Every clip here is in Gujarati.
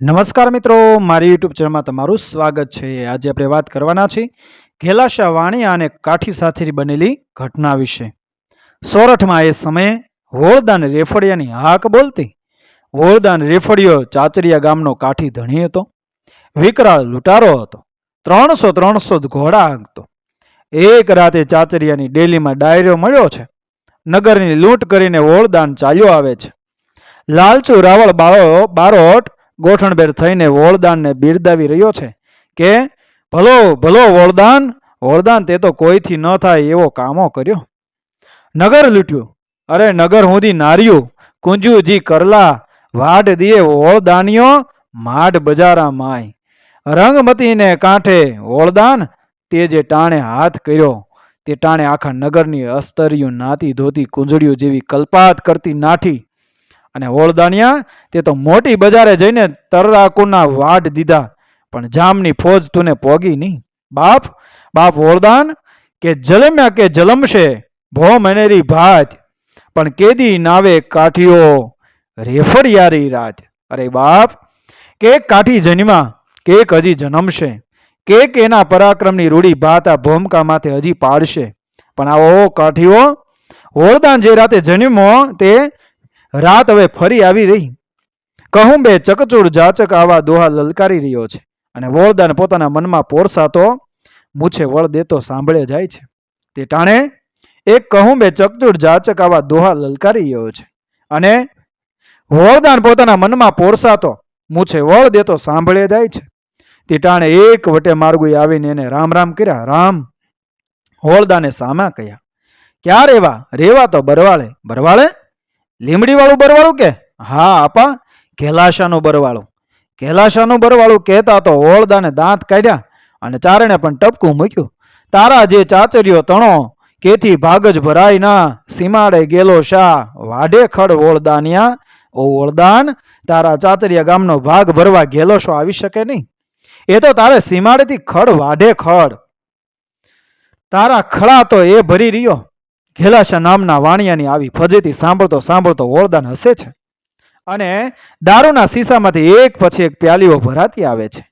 નમસ્કાર મિત્રો, મારી યુટ્યુબ ચેનલમાં તમારું સ્વાગત છે. આજે આપણે વાત કરવાના છીએ ઘેલાશા વાણી અને કાઠી સાથેની બનેલી ઘટના વિશે. સોરઠમાં એ સમયે હોળદાન રેફડિયાની હાક બોલતી હોળદાન રેફડિયો ચાચરિયા ગામનો કાઠી ધણી હતો. વિકરાળ લૂંટારો હતો. ત્રણસો ત્રણસો ઘોડા હાંકતો. એક રાતે ચાચરિયાની ડેલીમાં ડાયરો મળ્યો છે. નગરની લૂંટ કરીને હોળદાન ચાલ્યો આવે છે. લાલચુ રાવળ બાળો બારોટ ગોઠણભેર થઈને વોળદાનને બિરદાવી રહ્યો છે કે, ભલો ભલો વોળદાન વોળદાન તે તો કોઈથી ન થાય એવો કામો કર્યો. નગર લૂંટ્યું. અરે, નગર હુંદી નાર્યું, કુંજુજી કરલા, વાડ દિયે વોળદાનિયો, માઢ બજારા માય. રંગમતીને કાંઠે વોળદાન, તે જે ટાણે હાથ કર્યો, તે ટાણે આખા નગરની અસ્તરિયું નાતી ધોતી કુંજળીઓ જેવી કલ્પાત કરતી નાઠી. અને ઓળદાણિયા તે તો મોટી બજારે જઈને તરરાકુના વાટ દીધા, પણ જામની ફોજ તુને પોગી નહીં. બાપ બાપ ઓળદાન કે જલમ્યા કે જલમશે ભો મનેરી ભાત, પણ કેદી નાવે કાઠીઓ રેફડિયારી રાત. અરે બાપ કે કાઠી જન્મા કેક હજી જન્મશે, કેક એના પરાક્રમની રૂડી ભાત આ ભોમકા માથે હજી પાડશે. પણ આવો કાઠીઓ ઓળદાન જે રાતે જન્મો તે રાત હવે ફરી આવી રહી. કહું બે ચકચૂર જાચક આવા દોહા લલકારી રહ્યો છે અને વળદાન પોતાના મનમાં પોરસાતો મૂછે વળ દેતો સાંભળે જાય છે. તે ટાણે એક કહું બે ચકચૂર જાચક આવા દોહા લલકારી રહ્યો છે અને વળદાન પોતાના મનમાં પોરસાતો મૂછે વળ દેતો સાંભળે જાય છે. તે ટાણે એક વટે માર્ગુએ આવીને એને રામ રામ કર્યા. રામ હોળદાને સામા કહ્યા ક્યાં રેવા રેવા તો બરવાળે. બરવાળે? લીમડી વાળું બરવાળું કે? હા આપા ઘેલાશાનું બરવાળું. ઘેલાશાનું બરવાળું કહેતા તો ઓળદાને દાંત કાઢ્યા અને ચારણે પણ ટપકું મૂક્યું. તારા જે ચાચરીઓ તણો, કેથી ભાગજ ભરાય ના? સીમાડે ગેલો શાહ વાડે ખડ ઓળદાનિયા ઓ ઓળદાન, તારા ચાચરિયા ગામનો ભાગ ભરવા ગેલો શો આવી શકે નહીં? એ તો તારે સીમાડેથી ખડ, વાઢે ખડ. તારા ખડા તો એ ભરી રહ્યો. ઘેલાશા નામના વાણિયાની આવી ફજેતી સાંભળતો સાંભળતો ઓરદાન હસે છે. અને દારૂના શીશામાંથી એક પછી એક પ્યાલીઓ ભરાતી આવે છે.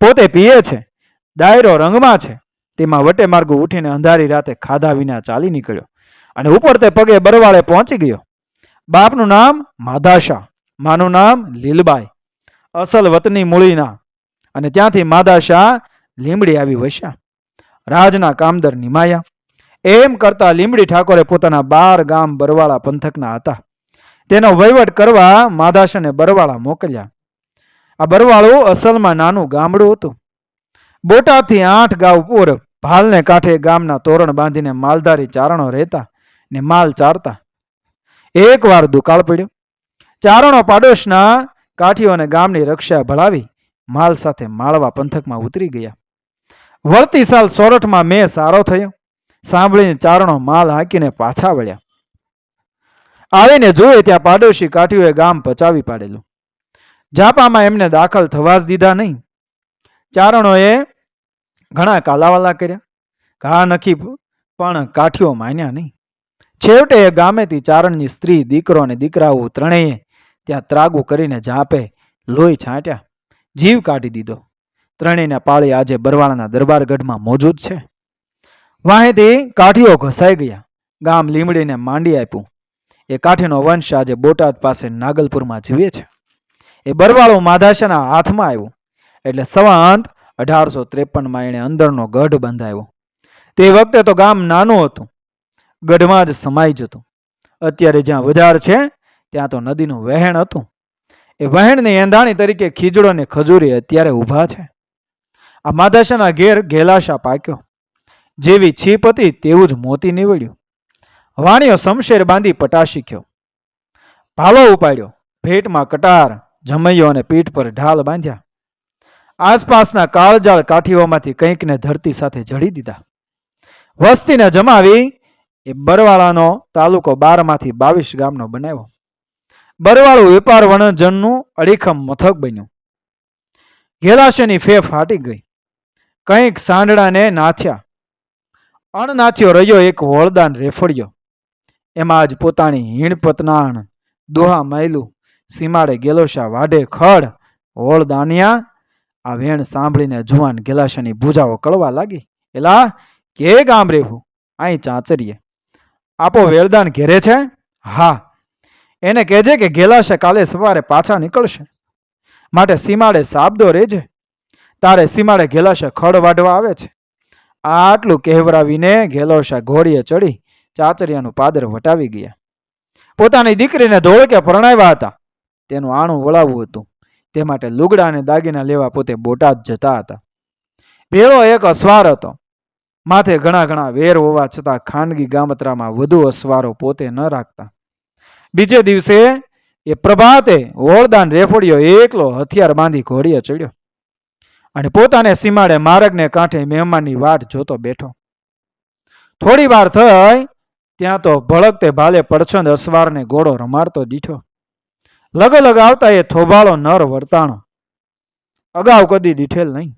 પોતે પીએ છે. ડાયરો રંગમાં છે. તેમાં વટે માર્ગો ઉઠીને અંધારી રાતે ખાધા વિના ચાલી નીકળ્યો. અને ઉપર તે પગે બરવાળે પહોંચી ગયો. બાપનું નામ માધાશા, માનું નામ લીલબાઈ. અસલ વતની મૂળીના. અને ત્યાંથી માધાશા લીમડી આવી વસ્યા. રાજના કામદર નિમાયા. એમ કરતા લીમડી ઠાકોરે પોતાના બાર ગામ બરવાળા પંથકના હતા. તેનો વહીવટ કરવા માધાશને બરવાળા મોકલ્યા. આ બરવાળું અસલમાં નાનું ગામડું હતું. બોટાદથી આઠ ગાવ પૂર ભાલને કાંઠે ગામના તોરણ બાંધીને માલધારી ચારણો રહેતા ને માલ ચારતા. એકવાર દુકાળ પડ્યો. ચારણો પાડોશના કાઠીઓને ગામની રક્ષા ભળાવી માલ સાથે માળવા પંથકમાં ઉતરી ગયા. વળતી સાલ સોરઠમાં મેં સારો થયો. સાંભળીને ચારણો માલ હાંકીને પાછા વળ્યા. આવીને જોયે ત્યાં પાડોશી કાઠીઓએ ગામ પચાવી પાડેલું. જાપામાં એમને દાખલ થવા જ દીધા નહીં. ચારણોએ ઘણા કાલાવાલા કર્યા. ઘા નખી પણ કાઠીઓ માન્યા નહીં. છેવટે એ ગામેથી ચારણની સ્ત્રી, દીકરો અને દીકરાઓ ત્રણેય ત્યાં ત્રાગુ કરીને જાપે લોહી છાંટ્યા. જીવ કાઢી દીધો. ત્રણેયના પાળી આજે બરવાળાના દરબારગઢમાં મોજૂદ છે. વાહેથી કાઠીઓ ઘસાઈ ગયા. ગામ લીમડીને માંડી આપ્યું. એ કાઠીનો વંશ આજે બોટાદ પાસે નાગલપુરમાં જીવે છે. એ બરવાળો માધાશાના હાથમાં આવ્યું. એટલે સવાંત અઢારસો ત્રેપનમાં એણે અંદરનો ગઢ બંધાયો. તે વખતે તો ગામ નાનું હતું. ગઢમાં જ સમાઈ જતું. અત્યારે જ્યાં વધાર છે, ત્યાં તો નદીનું વહેણ હતું. એ વહેણની એંધાણી તરીકે ખીજડો ને ખજૂરી અત્યારે ઊભા છે. આ માધાશાના ઘેર ઘેલાશા પાક્યો. જેવી છીપ હતી તેવું જ મોતી નીવડ્યું. વાણીઓ શમશેર બાંધી પટા શીખ્યો ભાલો ઉપાડ્યો. ભેટમાં કટાર, જમૈયો અને પીઠ પર ઢાલ બાંધ્યા. આસપાસના કાળજાળ કાઠીઓમાંથી કંઈકને ધરતી સાથે જડી દીધા. વસ્તીને જમાવી એ બરવાળાનો તાલુકો બારમાંથી બાવીસ ગામનો બનાવ્યો. બરવાળું વેપાર વણજનનું અડીખમ મથક બન્યું. ઘેલાશેની ફે ફાટી ગઈ. કંઈક સાંડડાને નાથ્યા. અણનાથ્યો રહ્યો, એક વળદાન રેફડ્યો એમાં જ પોતાની હીણ પતનાણ દોહા માયલું. સીમાડે ગેલોશા વાઢે ખડ? વળદાનિયા આ વેણ સાંભળીને જુવાન ગેલાશાની ભૂજાઓ કળવા લાગી. એલા, કે ગામ રેવું અહીં ચાંચરીએ. આપો વેળદાન ઘેરે છે? હા. એને કહેજે કે ગેલાશે કાલે સવારે પાછા નીકળશે. માટે સીમાડે સાબદો રહેજે તારે સીમાડે ગેલાશે ખડ વાઢવા આવે છે. આટલું કહેવરાવીને ઘેલોશા ઘોડીએ ચડી ચાચરિયાનું પાદર વટાવી ગયા. પોતાની દીકરીને ધોળકે પરણાવ્યા હતા. તેનું આણું વળાવવું હતું. તે માટે લુગડા અને દાગીના લેવા પોતે બોટાદ જતા હતા. ભેળો એક અસવાર હતો. માથે ઘણા ઘણા વેર હોવા છતાં ખાનગી ગામતરામાં વધુ અસવારો પોતે ન રાખતા. બીજે દિવસે એ પ્રભાતે વોળદાન રેફોડિયો એકલો હથિયાર બાંધી ઘોડીએ ચડ્યો. અને પોતાને સીમાડે માર્ગને કાંઠે મહેમાનની વાટ જોતો બેઠો. થોડી વાર થઈ, ત્યાં તો ભળકતે ભાલે પડછંદ અસવારને ઘોડો રમાડતો દીઠો. લગલગ આવતા એ થોભાળો નર વર્તાણો. અગાઉ કદી દીઠેલ નહીં.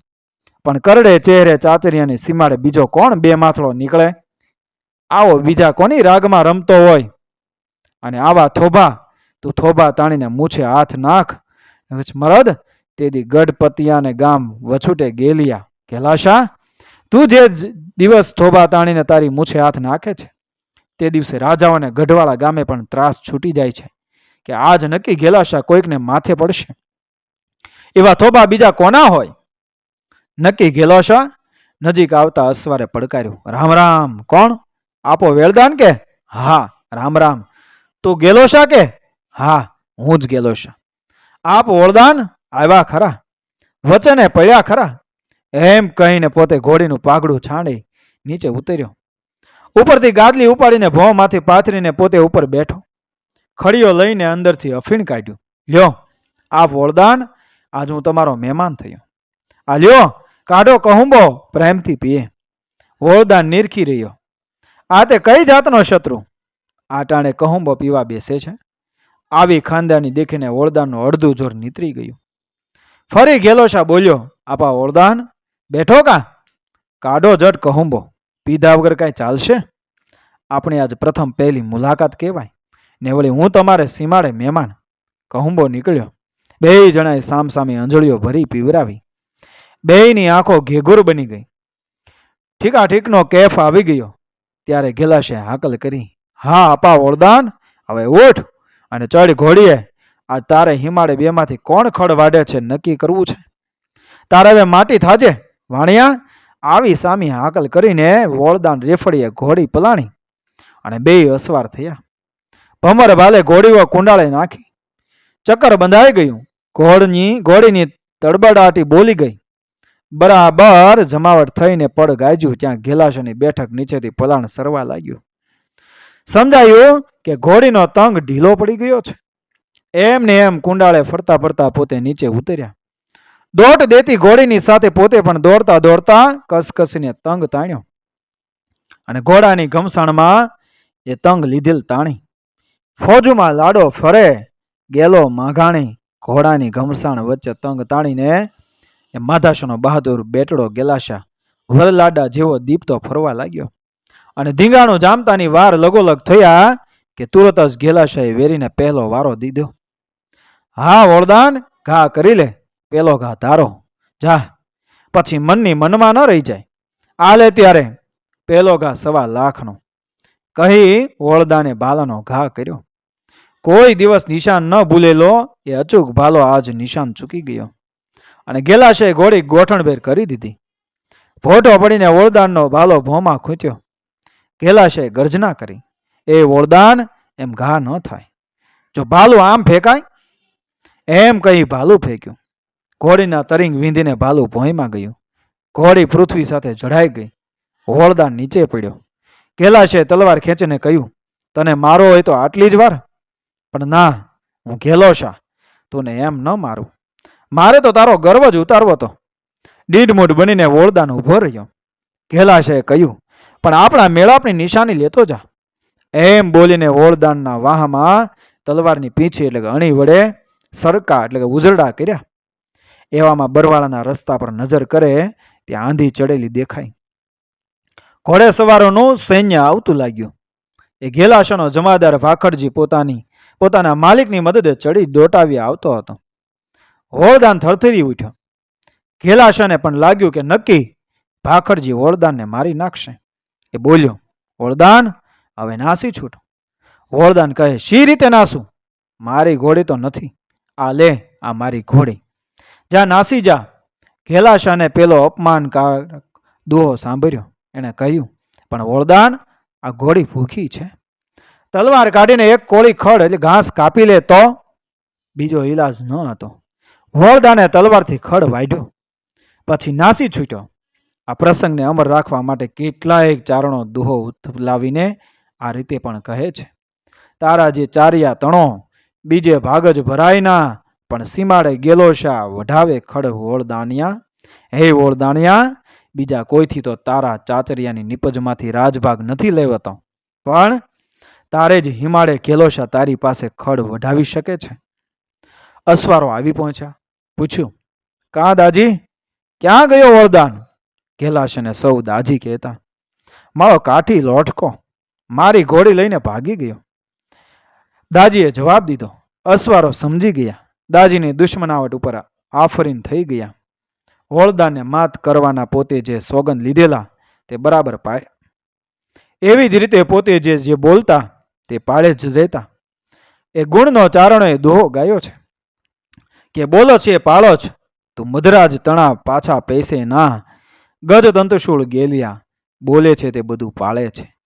પણ કરડે ચહેરે ચાતરિયાની સીમાડે બીજો કોણ બે માથડો નીકળે? આવો બીજા કોની રાગમાં રમતો હોય? અને આવા થોભા, તું થોભા તાણીને મૂછે હાથ નાખ. મરદ તેથી ગઢપતિયાને ગામ વછુટે ગેલિયા કેલાશા તું જે દિવસ થોભા તાણીને તારી મૂછે હાથ નાખે છે, તે દિવસે રાજાઓને ગઢવાળા ગામે પણ ત્રાસ છૂટી જાય છે કે આજ નક્કી ગેલાશા કોઈકને માથે પડશે. એવા થોભા બીજા કોના હોય? નક્કી ઘેલાશા નજીક આવતા અસવારે પડકાર્યું, રામ રામ, કોણ? આપો વેળદાન કે? હા, રામ રામ. તું ગેલોશા કે? હા, હું જ ગેલોશા આપ વરદાન? આવ્યા ખરા? વચને પડ્યા ખરા? એમ કહીને પોતે ઘોડીનું પાઘડું છાંડી નીચે ઉતર્યો. ઉપરથી ગાદલી ઉપાડીને ભોંમાંથી પાથરીને પોતે ઉપર બેઠો. ખડીયો લઈને અંદરથી અફીણ કાઢ્યું. લ્યો, આ વરદાન આજ હું તમારો મહેમાન થયો. આ લ્યો, કાઢો કહુંબો, પ્રેમથી પીએ. વરદાન નિરખી રહ્યો. આ તે કઈ જાતનો શત્રુ? આ ટાણે કહુંબો પીવા બેસે છે. આવી ખાનદાની દેખીને વરદાનનું અડધું જોર નીતરી ગયું. ફરી ગેલોશા બોલ્યો? આપા ઓરદાન. બેઠો કા? કાઢો જટ કહુંબો. પીધા વગર કાંઈ ચાલશે? આપણી આજ પ્રથમ પહેલી મુલાકાત કહેવાય. ને વળી હું તમારે સીમાડે મહેમાન. કહુંબો નીકળ્યો. બેય જણાએ સામસામે અંજળીઓ ભરી પીવરાવી. બેયની આંખો ઘેઘુર બની ગઈ. ઠીકા ઠીકનો કેફ આવી ગયો. ત્યારે ગેલાશે હાકલ કરી. હા, આપા વરદાન હવે ઉઠ અને ચડ ઘોડીએ. આ તારે હિમાળે બેમાંથી કોણ ખડ વાડે છે નક્કી કરવું છે? તારે હવે માટી થાજે, વાણિયા. આવી સામી હાકલ કરીને વોળદાન રેફડીએ ઘોડી પલાણી અને બે અસવાર થયા. ભમર ભાલે ઘોડીઓ કુંડાળે નાખી. ચક્કર બંધાઈ ગયું. ઘોડની, ઘોડીની તડબડાટી બોલી ગઈ. બરાબર જમાવટ થઈને પડ ગાજ્યું ત્યાં ગેલાશની બેઠક નીચેથી પલાણ સરવા લાગ્યું. સમજાયું કે ઘોડીનો તંગ ઢીલો પડી ગયો છે. એમ ને એમ કુંડાળે ફરતા ફરતા પોતે નીચે ઉતર્યા. દોટ દેતી ઘોડીની સાથે પોતે પણ દોડતા દોડતા કસકસીને તંગ તાણ્યો. અને ઘોડાની ઘમસાણમાં એ તંગ લીધેલ તાણી. ફોજમાં લાડો ફરે, ગેલો માઘાણી, ઘોડાની ઘમસાણ વચ્ચે તંગ તાણીને એ માધાશનો બહાદુર બેટડો ગેલાશા વરલાડા જેવો દીપતો ફરવા લાગ્યો. અને ધીંગાણું જામતાની વાર લગોલગ થયા કે તુરત જ ગેલાશાએ વેરીને પહેલો વારો દીધો. હા, વરદાન, ઘા કરી લે, પેલો ઘા તારો. જા, પછી મનની મનમાં ન રહી જાય. આ લે ત્યારે, પેલો ઘા સવા લાખનો. કહી વળદાને ભાલાનો ઘા કર્યો. કોઈ દિવસ નિશાન ન ભૂલેલો, એ અચૂક ભાલો આજ નિશાન ચૂકી ગયો. અને ગેલાશે ઘોડી ગોઠણભેર કરી દીધી. ભોટો પડીને વળદાનનો ભાલો ભોમાં ખૂંચ્યો. ગેલાશે ગર્જના કરી. એ વળદાન એમ ઘા ન થાય. જો ભાલું આમ ફેંકાય એમ કહી ભાલું ફેંક્યું. ઘોડીના તરીંગ વીંધીને ભાલું ભોંયમાં ગયું. ઘોડી પૃથ્વી સાથે જડાઈ ગઈ. વળદાન નીચે પડ્યો. ગેલાશે તલવાર ખેંચીને કહ્યું, તને મારો હોય તો આટલી જ વાર? પણ ના, હું ઘેલો શા? તુને એમ ન મારું. મારે તો તારો ગર્વ જ ઉતારવો તો મૂઢ બનીને વોળદાન ઊભો રહ્યો. ઘેલાશે કહ્યું, પણ આપણા મેળાપની નિશાની લેતો જા. એમ બોલીને વોળદાનના વાહમાં તલવારની પીછી એટલે કે અણી વડે સરકા એટલે કે ઉજરડા કર્યા. એવામાં બરવાળાના રસ્તા પર નજર કરે ત્યાં આંધી ચડેલી દેખાય ઘોડે સવારોનું સૈન્ય આવતું લાગ્યું. એ ઘેલાશનો જમાદાર ભાખડજી પોતાની, પોતાના માલિકની મદદે ચડી દોટાવી આવતો હતો. હોળદાન થરથરી ઉઠ્યો. ઘેલાશાને પણ લાગ્યું કે નક્કી, ભાખડજી હોળદાનને મારી નાખશે. એ બોલ્યો હોળદાન હવે નાસી છૂટ. હોળદાન કહે, શી રીતે નાસું? મારી ઘોડી તો નથી. આ લે, આ મારી ઘોડી. જા, નાસી જા. ઘેલાશાને પેલો અપમાનકારક દુહો સાંભળ્યો. એણે કહ્યું, પણ વરદાન, આ ઘોડી ભૂખી છે. તલવાર કાઢીને એક કોળી ખડ એટલે ઘાસ કાપી લે તો? બીજો ઈલાજ ન હતો. વરદાને તલવારથી ખડ વાઢ્યો. પછી નાસી છૂટ્યો. આ પ્રસંગને અમર રાખવા માટે કેટલાય ચારણો દુહો લાવીને આ રીતે પણ કહે છે, તારા જે ચારિયા તણો બીજે ભાગ જ ભરાય ના, પણ સીમાડે ગેલો શા, વઢાવે ખડ વોળદાનિયા હે વોળદાનિયા બીજા કોઈથી તો તારા ચાચરિયાની નિપજમાંથી રાજભાગ નથી લેવતો. પણ તારે જ હિમાળે ગેલોશા તારી પાસે ખડ વઢાવી શકે છે? અસવારો આવી પહોંચ્યા. પૂછ્યું, કાં દાજી? ક્યાં ગયો વરદાન? ગેલાશ અને સૌ દાજી કહેતા, મારો કાઠી લોટકો, મારી ઘોડી લઈને ભાગી ગયો. દાજીએ જવાબ દીધો. અસવારો સમજી ગયા. દાજીની દુશ્મનાવટ ઉપર આફરીન થઈ ગયા. હોળદાને માત કરવાના પોતે જે સોગંદ લીધેલા તે બરાબર પાડ્યા એવી જ રીતે પોતે જે જે બોલતા તે પાળે જ રહેતા. એ ગુણનો ચારણોએ દોહો ગાયો છે. કે બોલો છે, પાળો જ. તું મધરાજ તણા પાછા પૈસે ના. ગજ દંતશૂળ ગેલિયા બોલે છે તે બધું પાળે છે.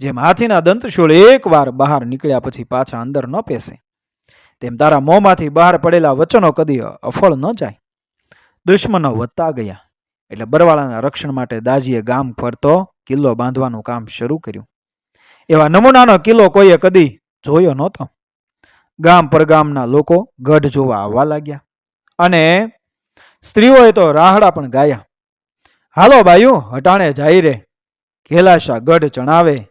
જેમ હાથીના દંતશૂળ એકવાર બહાર નીકળ્યા પછી પાછા અંદર ન પેસે. તેમ તારા મોંમાંથી બહાર પડેલા વચનો કદી અફળ ન જાય. દુશ્મનો વધતા ગયા. એટલે બરવાળાના રક્ષણ માટે દાજીએ ગામ ફરતો કિલ્લો બાંધવાનું કામ શરૂ કર્યું. એવા નમૂનાનો કિલ્લો કોઈએ કદી જોયો નહોતો. ગામ પરગામના લોકો ગઢ જોવા આવવા લાગ્યા. અને સ્ત્રીઓએ તો રાહડા પણ ગાયા. હાલો ભાઈ હટાણે જાય રે. ઘેલાશા ગઢ ચણાવે.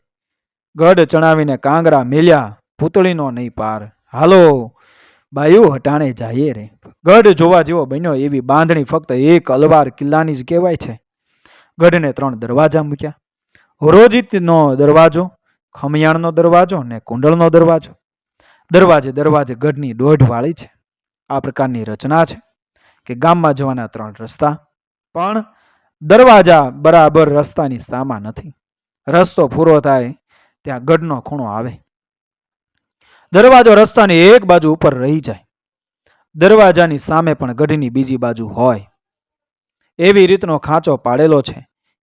ગઢ ચણાવીને કાંગરા મેલ્યા, પૂતળીનો નહીં પાર. હાલો, બાયું હટાણે જાઈએ રે. ગઢ જોવા જેવો બન્યો એવી બાંધણી ફક્ત એક અલવાર કિલ્લાની જ કહેવાય છે. ગઢને ત્રણ દરવાજા મૂક્યા. હોરોજીતનો દરવાજો, ખમિયાણનો દરવાજો ને કુંડળનો દરવાજો. દરવાજે દરવાજે ગઢની દોઢ વાળી છે. આ પ્રકારની રચના છે કે ગામમાં જવાના ત્રણ રસ્તા. પણ દરવાજા બરાબર રસ્તાની સામા નથી. રસ્તો પૂરો થાય ત્યાં ગઢનો ખૂણો આવે. દરવાજો રસ્તાની એક બાજુ ઉપર રહી જાય. દરવાજાની સામે પણ ગઢની બીજી બાજુ હોય. એવી રીતનો ખાંચો પાડેલો છે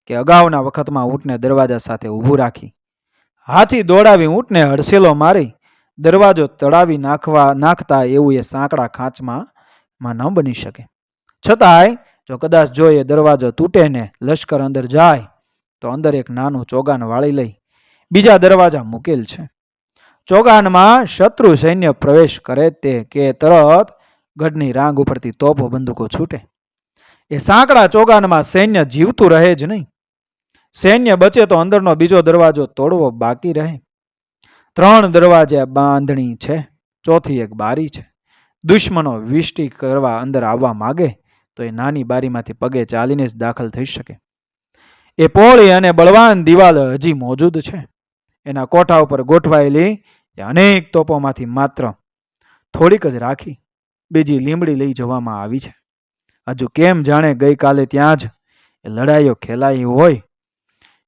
કે અગાઉના વખતમાં ઊંટને દરવાજા સાથે ઊભું રાખી. હાથી દોડાવી ઊંટને હડસેલો મારી, દરવાજો તળાવી નાખવા, નાખતા એવું એ સાંકડા ખાંચમાં ન બની શકે. છતાંય, જો કદાચ જો એ દરવાજો તૂટે ને લશ્કર અંદર જાય, તો અંદર એક નાનું ચોગાન વાળી લઈ બીજા દરવાજા મૂકેલ છે. ચોગાનમાં શત્રુ સૈન્ય પ્રવેશ કરે તે કે તરત ગઢની રાંગ ઉપરથી તોપો બંદૂકો છૂટે. એ સાંકડા ચોગાનમાં સૈન્ય જીવતું રહે જ નહીં. સૈન્ય બચે તો અંદરનો બીજો દરવાજો તોડવો બાકી રહે. ત્રણ દરવાજા બાંધણી છે, ચોથી એક બારી છે. દુશ્મનો વિષ્ટિ કરવા અંદર આવવા માગે તો એ નાની બારીમાંથી પગે ચાલીને જ દાખલ થઈ શકે. એ પહોળી અને બળવાન દિવાલ હજી મોજૂદ છે. એના કોઠા ઉપર ગોઠવાયેલી અનેક તોપોમાંથી માત્ર થોડીક જ રાખી બીજી લીમડી લઈ જવામાં આવી છે. હજુ કેમ જાણે ગઈકાલે ત્યાં જ એ લડાઈઓ ખેલાઈ હોય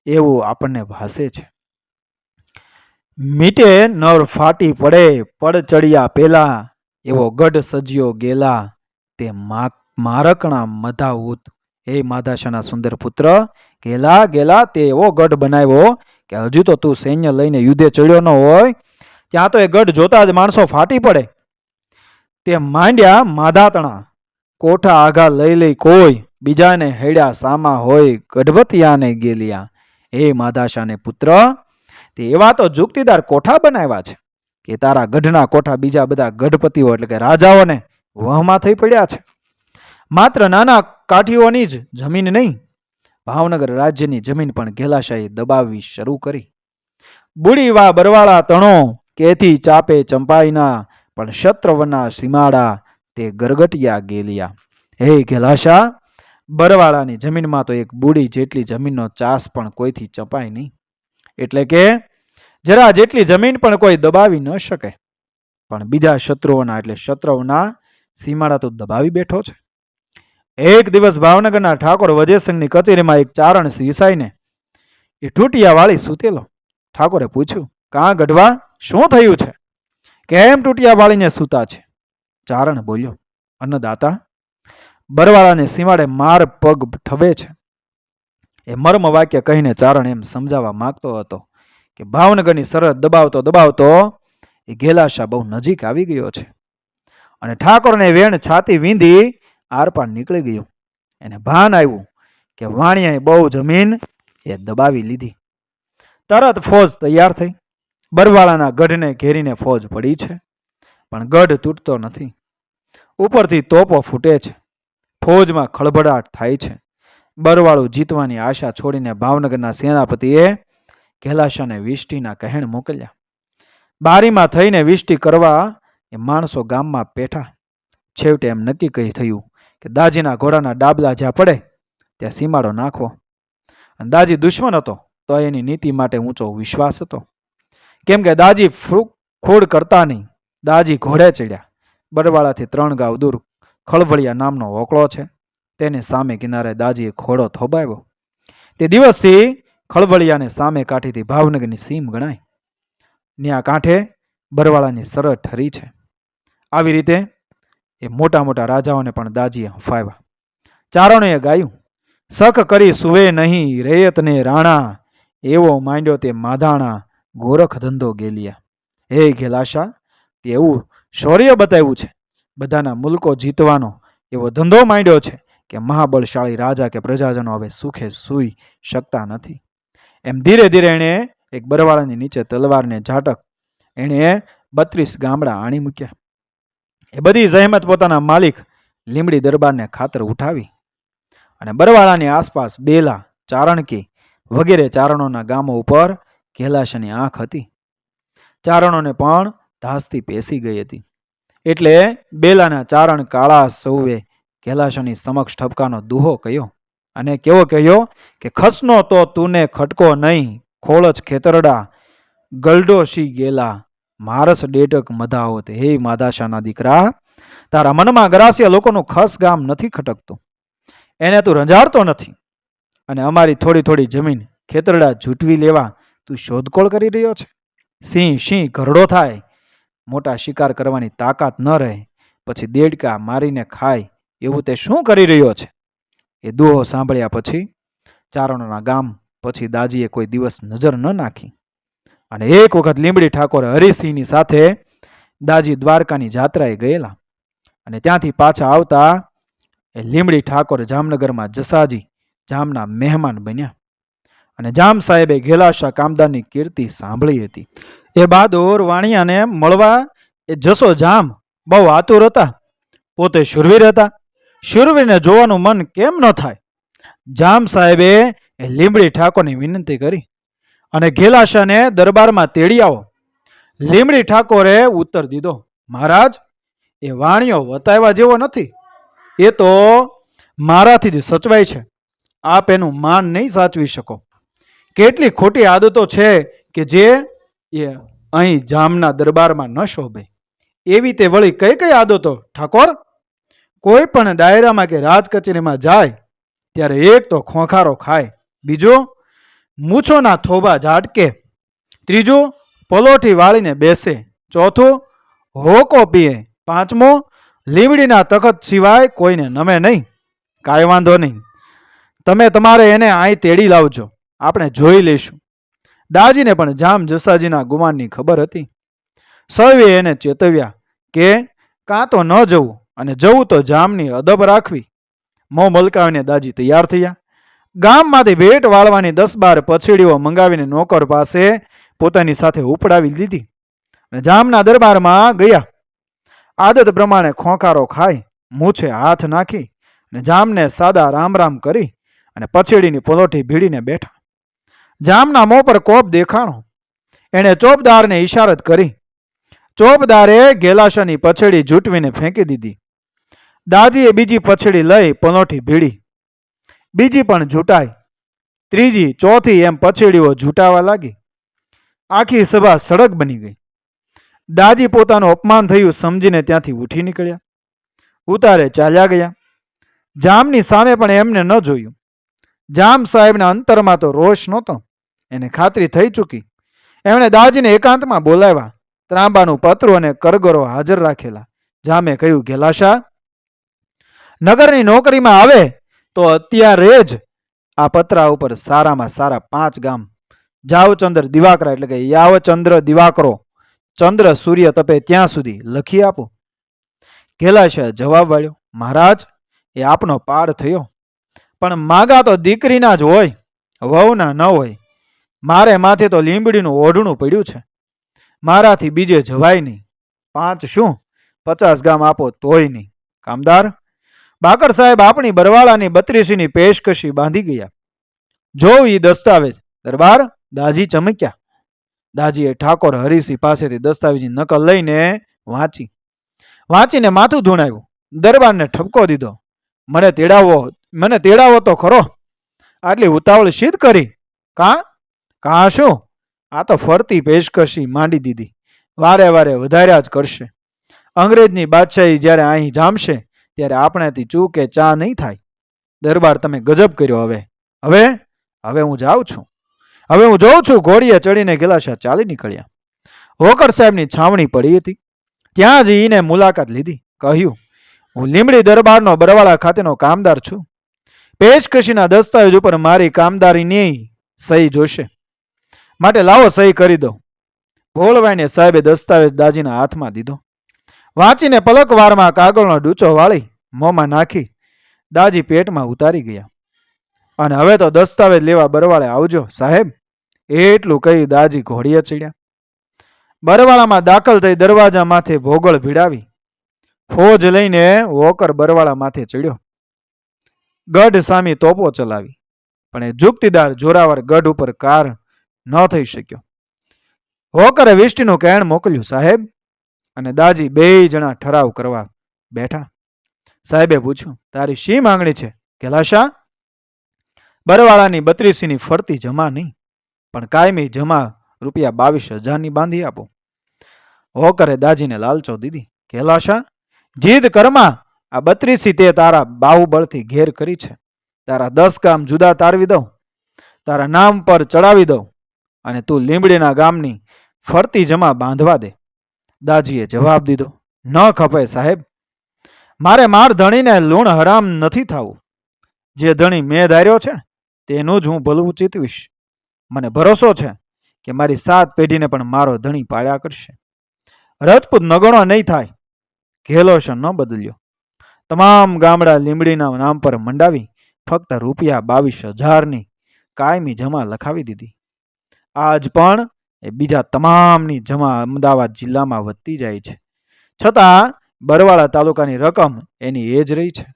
એવું આપણને ભાસે છે. મીટે નર ફાટી પડે, પડ ચડિયા પેલા, એવો ગઢ સજ્યો ગેલા, તે મારકણા મધાઉત. હે માધાશાના સુંદર પુત્ર, ગેલા ગેલા, તે એવો ગઢ બનાવ્યો કે હજુ તો તું સૈન્ય લઈને યુદ્ધે ચડ્યો ન હોય, ત્યાં તો એ ગઢ જોતા જ માણસો ફાટી પડે. તે માંડ્યા માધાતણા, કોઠા આઘા લઈ લઈ કોઈ, બીજાને હેડ્યા સામા હોય ગઢવતિયાને ગેલિયા. હે માધાશાને પુત્ર, તે એવા તો જુક્તિદાર કોઠા બનાવ્યા છે કે તારા ગઢના કોઠા બીજા બધા ગઢપતિઓ એટલે કે રાજાઓને વહમાં થઈ પડ્યા છે. માત્ર નાના કાઠીઓની જ જમીન નહીં ભાવનગર રાજ્યની જમીન પણ ઘેલાશાહી દબાવવી શરૂ કરી. બુડી વા બરવાળા તણો કેથી ચાપે ચંપાઈના, પણ શત્રવના સીમાડા તે ગરગટિયા ગેલિયા. હે ઘેલાશા, બરવાળાની જમીનમાં તો એક બુડી જેટલી જમીનનો ચાસ પણ કોઈથી ચપાય નહીં. એટલે કે, જરા જેટલી જમીન પણ કોઈ દબાવી ન શકે. પણ બીજા શત્રુઓના એટલે શત્રુઓના સીમાડા તો દબાવી બેઠો છે. એક દિવસ ભાવનગરના ઠાકોર વજયસિંહની કચેરીમાં એક ચારણ સીસાઈને એ ટૂટિયાવાળી સૂતેલો. ઠાકોરે પૂછ્યું, કાં ગઢવા, શું થયું છે? કેમ ટૂટિયા વાળીને સૂતા છે? ચારણ બોલ્યો, અન્નદાતા, બરવાળાને સીમાડે માર પગ ઠવે છે. એ મર્મ વાક્ય કહીને ચારણ એમ સમજાવવા માંગતો હતો કે ભાવનગરની સરહદ દબાવતો દબાવતો એ ઘેલાશા બહુ નજીક આવી ગયો છે. અને ઠાકોરને વેણ છાતી વીંધી આરપાર નીકળી ગયું. એને ભાન આવ્યું કે વાણિયાએ બહુ જમીન એ દબાવી લીધી. તરત ફોજ તૈયાર થઈ. બરવાળાના ગઢને ઘેરીને ફોજ પડી છે, પણ ગઢ તૂટતો નથી. ઉપરથી તોપો ફૂટે છે. ફોજમાં ખળભળાટ થાય છે. બરવાળું જીતવાની આશા છોડીને ભાવનગરના સેનાપતિએ કેલાશાને વિષ્ટિના કહેણ મોકલ્યા. બારીમાં થઈને વિષ્ટિ કરવા એ માણસો ગામમાં પેઠા છેવટે એમ નક્કી કહી થયું કે દાજીના ઘોડાના ડાબલા જ્યાં પડે, ત્યાં સીમાડો નાખવો. દાજી દુશ્મન હતો, તો એની નીતિ માટે ઊંચો વિશ્વાસ હતો. કેમ કે દાજી ખોડ કરતા નહીં. દાજી ઘોડે ચડ્યા. બરવાળાથી ત્રણ ગાવ દૂર ખળભળિયા નામનો ઓકળો છે. તેને સામે કિનારે દાજીએ ઘોડો થોબાવ્યો તે દિવસથી ખળભળિયાને સામે કાંઠીથી ભાવનગરની સીમ ગણાય. ન્યા કાંઠે બરવાળાની સરહદ ઠરી છે. આવી રીતે એ મોટા મોટા રાજાઓને પણ દાજીએ હંફાવ્યા. ચારણોએ ગાયું સખ કરી સુવે નહીં રેયતને રાણા. એવો માંડ્યો તે માધાણા ગોરખ ધંધો ગેલિયા. હે ઘેલાશા, તેવું શૌર્ય બતાવ્યું છે. બધાના મુલકો જીતવાનો એવો ધંધો માંડ્યો છે કે મહાબળશાળી રાજા કે પ્રજાજનો હવે સુખે સૂઈ શકતા નથી. એમ ધીરે ધીરે એણે એક બરવાળાની નીચે તલવારને ઝાટક, એણે બત્રીસ ગામડા આણી મૂક્યા. એ બધી જહેમત પોતાના માલિક લીમડી દરબારને ખાતર ઉઠાવી અને બરવાળાની આસપાસ બેલા, ચારણકી વગેરે ચારણોના ગામો ઉપર કેલાશની આંખ હતી. ચારણોને પણ ધાસથી પેસી ગઈ હતી. એટલે બેલાના ચારણ કાળા સૌએ કેલાશની સમક્ષ ઠપકાનો દુહો કહ્યો અને કેવો કહ્યો કે, ખસનો તો તુને ખટકો નહીં ખોળચ ખેતરડા ગલડો શી ગેલા મારસ ડેટક મધાઓત. હે માદાશાના દીકરા, તારા મનમાં ગરાસિયા લોકોનું ખસ ગામ નથી ખટકતું. એને તું રંજાડતો નથી. અને અમારી થોડી થોડી જમીન ખેતરડા ઝૂંટવી લેવા તું શોધખોળ કરી રહ્યો છે. સિંહ સિંહ, ઘરડો થાય. મોટા શિકાર કરવાની તાકાત ન રહે. પછી દેડકા મારીને ખાય. એવું તે શું કરી રહ્યો છે? એ દુહો સાંભળ્યા પછી ચારણોના ગામ પછી દાજીએ કોઈ દિવસ નજર ન નાખી. અને એક વખત લીંબડી ઠાકોર હરિસિંહની સાથે દાજી દ્વારકાની જાત્રાએ ગયેલા. અને ત્યાંથી પાછા આવતા એ લીંબડી ઠાકોર જામનગરમાં જસાજી જામના મહેમાન બન્યા. અને જામ સાહેબે ઘેલાશા કામદારની કીર્તિ સાંભળી હતી. એ બહાદુર વાણિયાને મળવા એ જસો જામ બહુ આતુર હતા. પોતે શુરવીર હતા. શુરવીરને જોવાનું મન કેમ ન થાય? જામ સાહેબે એ લીંબડી ઠાકોરની વિનંતી કરી. અને ઘેલાશાને દરબારમાં તેડી આવો. લીમડી ઠાકોરે ઉત્તર દીધો, મહારાજ, એ વાણિયો વતાવવા જેવો નથી. એ તો મારાથી જ સચવાય છે. આપ એનું માન નહીં સાચવી શકો. કેટલી ખોટી આદતો છે કે જે એ અહીં જામના દરબારમાં ન શોભે. એવી તે વળી કઈ કઈ આદતો? ઠાકોર, કોઈ પણ ડાયરામાં કે રાજ કચેરીમાં જાય, ત્યારે એક તો ખોખારો ખાય. બીજો મૂછોના થોબા ઝાટકે ત્રીજું, પલોઠી વાળીને બેસે. ચોથું, હોકો પીએ. પાંચમો, લીમડીના તખત સિવાય કોઈને નમે નહીં. કાંઈ વાંધો નહીં. તમે તમારે એને અહીં તેડી લાવજો. આપણે જોઈ લઈશું. દાજીને પણ જામ જસાજીના ગુમાનની ખબર હતી. સૌએ એને ચેતવ્યા કે કાં તો ન જવું અને જવું તો જામની અદબ રાખવી. મોં મલકાવીને દાજી તૈયાર થયા. ગામમાંથી ભેટ વાળવાની દસ બાર પછીડીઓ મંગાવીને નોકર પાસે પોતાની સાથે ઉપડાવી દીધી અને જામના દરબારમાં ગયા. આદત પ્રમાણે ખોંખારો ખાઈ, મૂછે હાથ નાખી અને જામને સાદા રામ રામ કરી અને પછેડીની પલોઠી ભીડીને બેઠા. જામના મોં પર કોપ દેખાણો. એણે ચોપદારને ઈશારત કરી. ચોપદારે ગેલાશાની પછેડી જૂટવીને ફેંકી દીધી. દાદીએ બીજી પછેડી લઈ પલોઠી ભીડી. બીજી પણ ઝૂંટાઈ ત્રીજી, ચોથી એમ પછેડીઓ ઝૂંટાવા લાગી. આખી સભા સડક બની ગઈ. દાજી પોતાનું અપમાન થયું સમજીને ત્યાંથી ઉઠી નીકળ્યા. ઉતારે ચાલ્યા ગયા. જામની સામે પણ એમને ન જોયું. જામ સાહેબના અંતરમાં તો રોષ નહોતો. એને ખાતરી થઈ ચૂકી. એમણે દાજીને એકાંતમાં બોલાવ્યા. ત્રાંબાનું પતરું અને કરગરો હાજર રાખેલા. જામે કહ્યું ગેલાશા નગરની નોકરીમાં આવે. તો અત્યારે જ આ પતરા ઉપર સારામાં સારા પાંચ ગામ જાવચંદ્ર દિવાકરા એટલે કે યાવચંદ્ર દિવાકરો, ચંદ્ર સૂર્ય તપે ત્યાં સુધી લખી આપો. કેલાશે જવાબ વાળ્યો, મહારાજ, એ આપનો પાડ થયો. પણ માગા તો દીકરીના જ હોય, વહુના ન હોય. મારે માથે તો લીંબડીનું ઓઢણું પડ્યું છે. મારાથી બીજે જવાય નહીં. પાંચ શું? પચાસ ગામ આપો તોય નહીં. કામદાર બાકર સાહેબ આપણી બરવાળાની બત્રીસીની પેશકશી બાંધી ગયા. જોવ ઈ દસ્તાવેજ. દરબાર દાજી ચમક્યા. દાજીએ ઠાકોર હરિસિંહ પાસેથી દસ્તાવેજની નકલ લઈને વાંચી. વાંચીને માથું ધૂણાવ્યું. દરબારને ઠપકો દીધો. મને તેડાવો મને તેડાવો તો ખરો. આટલી ઉતાવળ શીત કરી. કાં? કાં શું? આ તો ફરતી પેશકશી માંડી દીધી. વારે વારે વધાર્યા જ કરશે. અંગ્રેજની બાદશાહી જ્યારે અહીં જામશે ત્યારે આપણાથી ચૂકે ચા નહીં થાય. દરબાર તમે ગજબ કર્યો હવે. હવે? હવે હું જાઉં છું. હવે હું જોઉં છું ઘોડીએ ચડીને ગેલાશા ચાલી નીકળ્યા. હોકર સાહેબની છાવણી પડી હતી. ત્યાં જ એને મુલાકાત લીધી. કહ્યું, હું લીમડી દરબારનો બરવાળા ખાતેનો કામદાર છું. પેશકશીના દસ્તાવેજ ઉપર મારી કામદારીની સહી જોશે. માટે લાવો સહી કરી દો ભોળવાઈને સાહેબે દસ્તાવેજ દાજીના હાથમાં દીધો. વાંચીને પલકવારમાં કાગળનો ડૂચો વાળી મોંમાં નાખી દાજી પેટમાં ઉતારી ગયા. અને હવે તો દસ્તાવેજ લેવા બરવાળે આવજો, સાહેબ. એટલું કહી દાજી ઘોડીએ ચડ્યા. બરવાળામાં દાખલ થઈ દરવાજા માથે ભોગળ ભીડાવી. ફોજ લઈને વોકર બરવાળા માથે ચડ્યો. ગઢ સામી તોપો ચલાવી. પણ એ જુક્તિદાર જોરાવર ગઢ ઉપર કાર ન થઈ શક્યો. વોકરે વિષ્ટિનું કહેણ મોકલ્યું, સાહેબ અને દાજી બેય જણા ઠરાવ કરવા બેઠા. સાહેબે પૂછ્યું, તારી શી માંગણી છે? કેલાશા? બરવાળાની બત્રીસીની ફરતી જમા નહીં, પણ કાયમી જમા રૂપિયા બાવીસ હજારની બાંધી આપો. હોકરે દાજીને લાલચો દીધી કેલાશા, જીદ કરમાં આ બત્રીસી તે તારા બાહુબળથી ઘેર કરી છે. તારા દસ ગામ જુદા તારવી દઉં, તારા નામ પર ચડાવી દઉં અને તું લીંબડીના ગામની ફરતી જમા બાંધવા દે. દાજીએ જવાબ દીધો, ન ખપે સાહેબ. મારે માર ધણીને લૂણ હરામ નથી થવું. જે ધણી મેં ધાર્યો છે, તેનું જ હું ભલું ચીતવીશ. મને ભરોસો છે કે મારી સાત પેઢીને પણ મારો ધણી પાળ્યા કરશે. રજપૂત નગણો નહીં થાય. ઘેલોશ ન બદલ્યો. તમામ ગામડા લીમડીના નામ પર મંડાવી ફક્ત રૂપિયા બાવીસ હજારની કાયમી જમા લખાવી દીધી. આજ પણ એ બીજા તમામની જમા અમદાવાદ જિલ્લામાં વધતી જાય છે. છતાં, બરવાળા તાલુકાની રકમ એની એ જ રહી છે.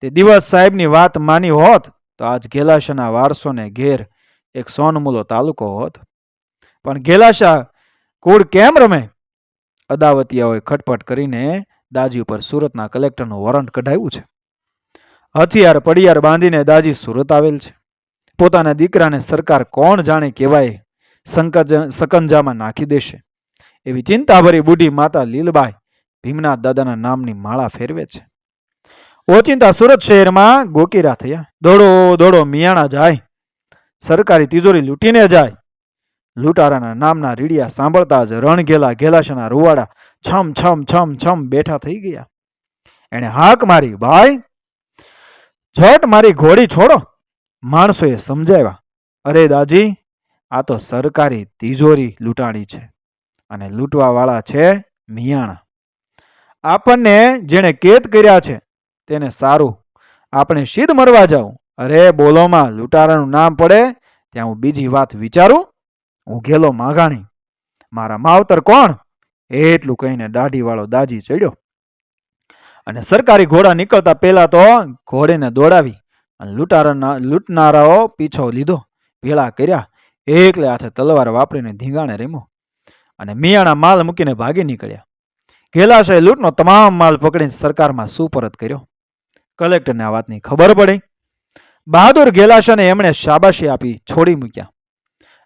તે દિવસ સાહેબની વાત માની હોત, તો આજ ગેલાશાના વારસોને ઘેર એક સોનમૂલો તાલુકો હોત. પણ ગેલાશા કુળ કેમ રમે? અદાવતિયાઓએ ખટપટ કરીને દાજી ઉપર સુરતના કલેક્ટરનું વોરંટ કઢાવ્યું છે. હથિયાર પડિયાર બાંધીને દાજી સુરત આવેલ છે. પોતાના દીકરાને સરકાર કોણ જાણે કેવાય સંકજ સકંજામાં નાખી દેશે. એવી ચિંતાભરી બુઢી માતા લીલબાઈ ભીમનાથ દાદાના નામની માળા ફેરવે છે. ઓચિંતા સુરત શહેરમાં ગોકીરા થયા. દોડો દોડો, મિયાણા જાય. સરકારી તિજોરી લૂંટીને જાય. લૂંટારાના નામના રીડિયા સાંભળતા જ રણઘેલા ઘેલાશના રૂવાડા છમ છમ છમ છમ બેઠા થઈ ગયા. એણે હાક મારી, ભાઈ, ઝટ મારી ઘોડી છોડો. માણસોએ સમજાવ્યા, અરે દાજી આ તો સરકારી તિજોરી લૂંટાણી છે અને લૂંટવાવાળા છે મિયાણા. આપણને જેણે કેદ કર્યા છે તેને સારું. આપણે સીધ મરવા જાઉં. અરે બોલોમાં લૂંટારાનું નામ પડે, ત્યાં હું બીજી વાત વિચારું? હું ગેલો માગાણી મારા માવતર કોણ? એટલું કહીને દાઢીવાળો દાજી ચડ્યો. અને સરકારી ઘોડા નીકળતા પહેલા તો ઘોડેને દોડાવી અને લૂંટારાના, લૂંટનારાઓ પીછો લીધો. ભેળા કર્યા. એકલે હાથે તલવાર વાપરીને ધીંગાણે રીમો અને મિયાણા માલ મૂકીને ભાગી નીકળ્યા. ગેલાશાએ લૂંટનો તમામ માલ પકડીને સરકારમાં સુપરત કર્યો. કલેક્ટરને આ વાતની ખબર પડી. બહાદુર ગેલાશાને એમણે શાબાશી આપી છોડી મૂક્યા.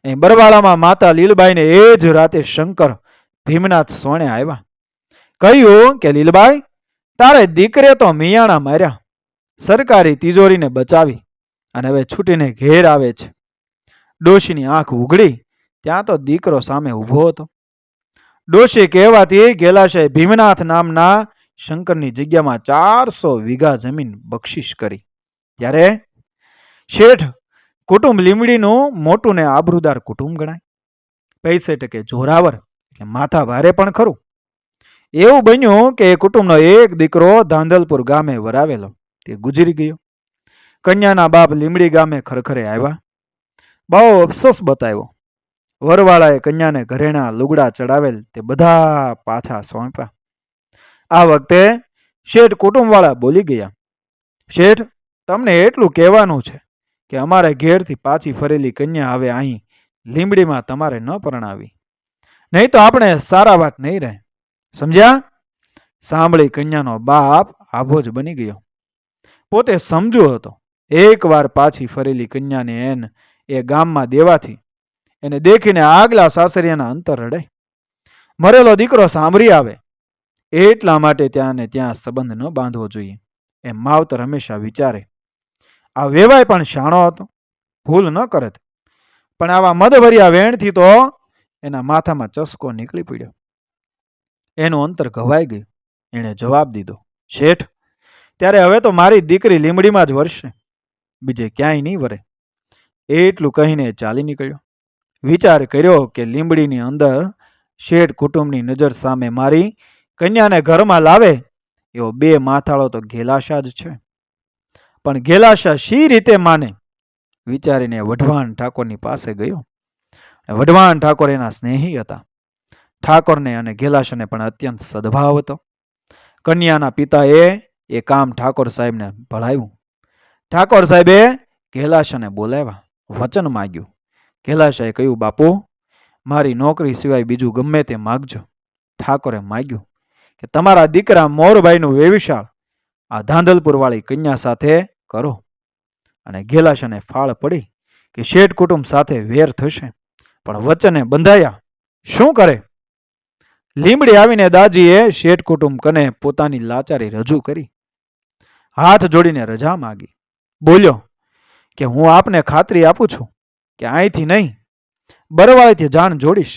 અહીં બરવાળામાં માતા લીલબાઈને એ જ રાતે શંકર ભીમનાથ સોણે આવ્યા. કહ્યું કે, લીલબાઈ, તારે દીકરે તો મિયાણા માર્યા. સરકારી તિજોરીને બચાવી અને હવે છૂટીને ઘેર આવે છે. ડોશીની આંખ ઉઘડી, ત્યાં તો દીકરો સામે ઊભો હતો. ડોશી કહેવાતી ગેલાશાએ ભીમનાથ નામના શંકરની જગ્યામાં ચારસો વીઘા જમીન બક્ષિશ કરી. ત્યારે શેઠ કુટુંબ લીમડીનું મોટું ને આબરૂદાર કુટુંબ ગણાય. પૈસે ટકે જોરાવર એટલે માથા ભારે પણ ખરું. એવું બન્યું કે કુટુંબનો એક દીકરો ધાંધલપુર ગામે વરાવેલો. તે ગુજરી ગયો. કન્યાના બાપ લીમડી ગામે ખરખરે આવ્યા. બહુ અફસોસ બતાવ્યો. વરવાળાએ કન્યાને ઘરેણા લુગડા ચડાવેલ તે બધા પાછા સોંપ્યા. આ વખતે શેઠ કુટુંબવાળા બોલી ગયા, શેઠ, તમને એટલું કહેવાનું છે કે અમારે ઘેરથી પાછી ફરેલી કન્યા હવે અહીં લીમડીમાં તમારે ન પરણાવી. નહીં તો આપણે સારા વાત નહીં રહે. સમજ્યા? સાંભળી કન્યાનો બાપ આભો જ બની ગયો. પોતે સમજુ હતો, એકવાર પાછી ફરેલી કન્યાને એન એ ગામમાં દેવાથી એને દેખીને આગલા સાસરિયાના અંતર રડે મરેલો દીકરો સાંભળી આવે. એટલા માટે ત્યાં ત્યાં સંબંધ ન બાંધવો જોઈએ. એમ માવતર હંમેશા વિચારે. આ વેવાય પણ શાણો હતો. ભૂલ ન કરત. પણ આવા મદભર્યા વેણથી તો એના માથામાં ચસકો નીકળી પડ્યો. એનું અંતર ઘવાઈ ગયું. એણે જવાબ દીધો, શેઠ, ત્યારે હવે તો મારી દીકરી લીમડીમાં જ વરસે. બીજે ક્યાંય નહીં વરે. એટલું કહીને ચાલી નીકળ્યો. વિચાર કર્યો કે લીંબડીની અંદર શેઠ કુટુંબની નજર સામે મારી, કન્યાને ઘરમાં લાવે, એવો બે માથાળો તો ઘેલાશા જ છે. પણ ઘેલાશા શી રીતે માને? વિચારીને વઢવાણ ઠાકોરની પાસે ગયો. વઢવાણ ઠાકોર એના સ્નેહી હતા. ઠાકોરને અને ઘેલાશાને પણ અત્યંત સદભાવ હતો. કન્યાના પિતાએ એ કામ ઠાકોર સાહેબને ભળાવ્યું ઠાકોર સાહેબે ઘેલાશાને બોલાવ્યા. વચન માગ્યું. ઘેલાશાએ કહ્યું, બાપુ, મારી નોકરી સિવાય બીજું ગમે તે માગજો. ઠાકોરે માગ્યું કે, તમારા દીકરા મોરભાઈનું વેવિશાળ આ ધાંધલપુરવાળી કન્યા સાથે કરો. અને ઘેલાશાને ફાળ પડી કે, શેઠ કુટુંબ સાથે વેર થશે. પણ વચને બંધાયા. શું કરે? લીમડી આવીને દાજીએ શેઠ કુટુંબ કને પોતાની લાચારી રજૂ કરી. હાથ જોડીને રજા માગી. બોલ્યો કે હું આપને ખાતરી આપું છું કે અહીંથી નહીં બરવાળેથી જાણ જોડીશ.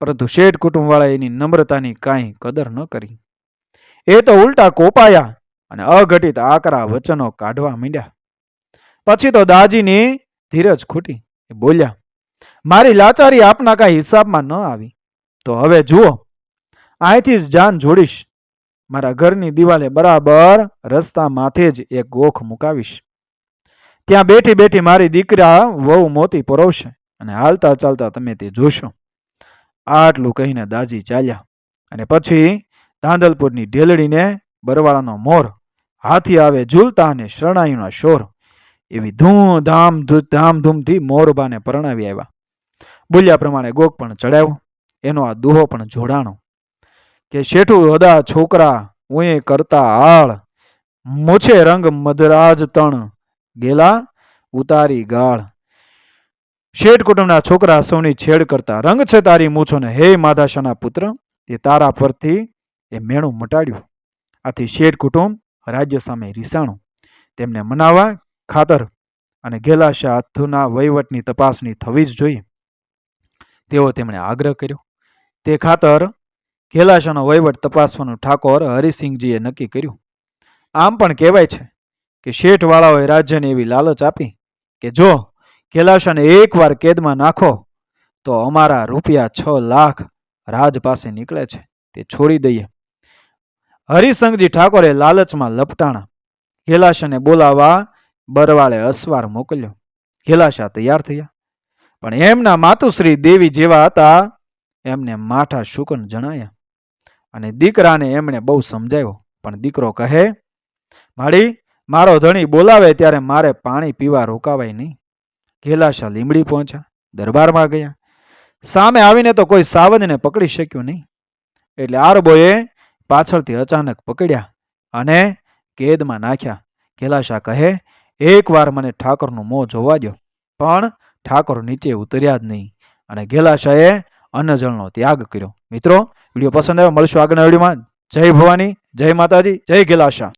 પરંતુ શેઠ કુટુંબવાળા એની નમ્રતાની કાંઈ કદર ન કરી. એ તો ઉલટા કોપાયા અને અઘટિત આકરા વચનો કાઢવા માંડ્યા. પછી તો દાજીની ધીરજ ખૂટી. એ બોલ્યા, મારી લાચારી આપના કાંઈ હિસાબમાં ન આવી. તો હવે જુઓ અહીંથી જ જાન જોડીશ. મારા ઘરની દિવાલે બરાબર રસ્તા માથે જ એક ગોખ મુકાવીશ. ત્યાં બેઠી બેઠી મારી દીકરા વહુ મોતી પરોવશે અને હાલતા ચાલતા તમે તે જોશો. આટલું કહીને દાજી ચાલ્યા અને પછી ધાંધલપુરની ઢેલડીને બરવાળાનો મોર હાથી આવે ઝૂલતા અને શરણાઈના શોર એવી ધૂમધામ ધામધૂમથી મોરબાને પરણાવી આવ્યા. બોલ્યા પ્રમાણે ગોક પણ ચડાવ્યો એનો આ દુહો પણ જોડાણો કે શેઠું હદા છોકરા ઉએ કરતા આળ મોછે રંગ મધરાજ તણ ગેલા ઉતારી ગાળ. શેઠ કુટુંબના છોકરા સૌની છેડ કરતા રંગ છે તારી મૂછોને. હે માધાશાના પુત્ર, તે તારા પરથી એ મેણું મટાડ્યું. આથી શેઠ કુટુંબ રાજ્ય સામે રીસાણું. તેમને મનાવવા ખાતર અને ઘેલાશા હાથુના વહીવટની તપાસની થવી જ જોઈએ તેવો તેમણે આગ્રહ કર્યો. તે ખાતર ઘેલાશાનો વહીવટ તપાસવાનું ઠાકોર હરિસિંહજીએ નક્કી કર્યું. આમ પણ કહેવાય છે કે શેઠવાળાઓએ રાજ્યને એવી લાલચ આપી કે જો કેલાશાને એકવાર કેદમાં નાખો, તો અમારા રૂપિયા છ લાખ રાજ પાસે નીકળે છે. તે છોડી દઈએ. હરિસંઘજી ઠાકોરે લાલચમાં લપટાણા કેલાશાને બોલાવવા બરવાળે અસવાર મોકલ્યો. કેલાશા તૈયાર થયા. પણ એમના માતુશ્રી દેવી જેવા હતા, એમને માઠા શુકન જણાયા અને દીકરાને એમણે બહુ સમજાવ્યો. પણ દીકરો કહે, માળી મારો ધણી બોલાવે ત્યારે મારે પાણી પીવા રોકાવાય નહીં. ઘેલાશા લીમડી પહોંચ્યા, દરબારમાં ગયા. સામે આવીને તો કોઈ સાવજને પકડી શક્યું નહીં. એટલે આરબોએ પાછળથી અચાનક પકડ્યા અને કેદમાં નાખ્યા. ઘેલાશા કહે, એકવાર મને ઠાકોરનું મોં જોવા દો પણ ઠાકોર નીચે ઉતર્યા જ નહીં અને ગેલાશાએ અન્નજળનો ત્યાગ કર્યો. મિત્રો, વીડિયો પસંદ આવ્યો, મળશું આગળના વિડીયોમાં. જય ભવાની, જય માતાજી, જય ગેલાશા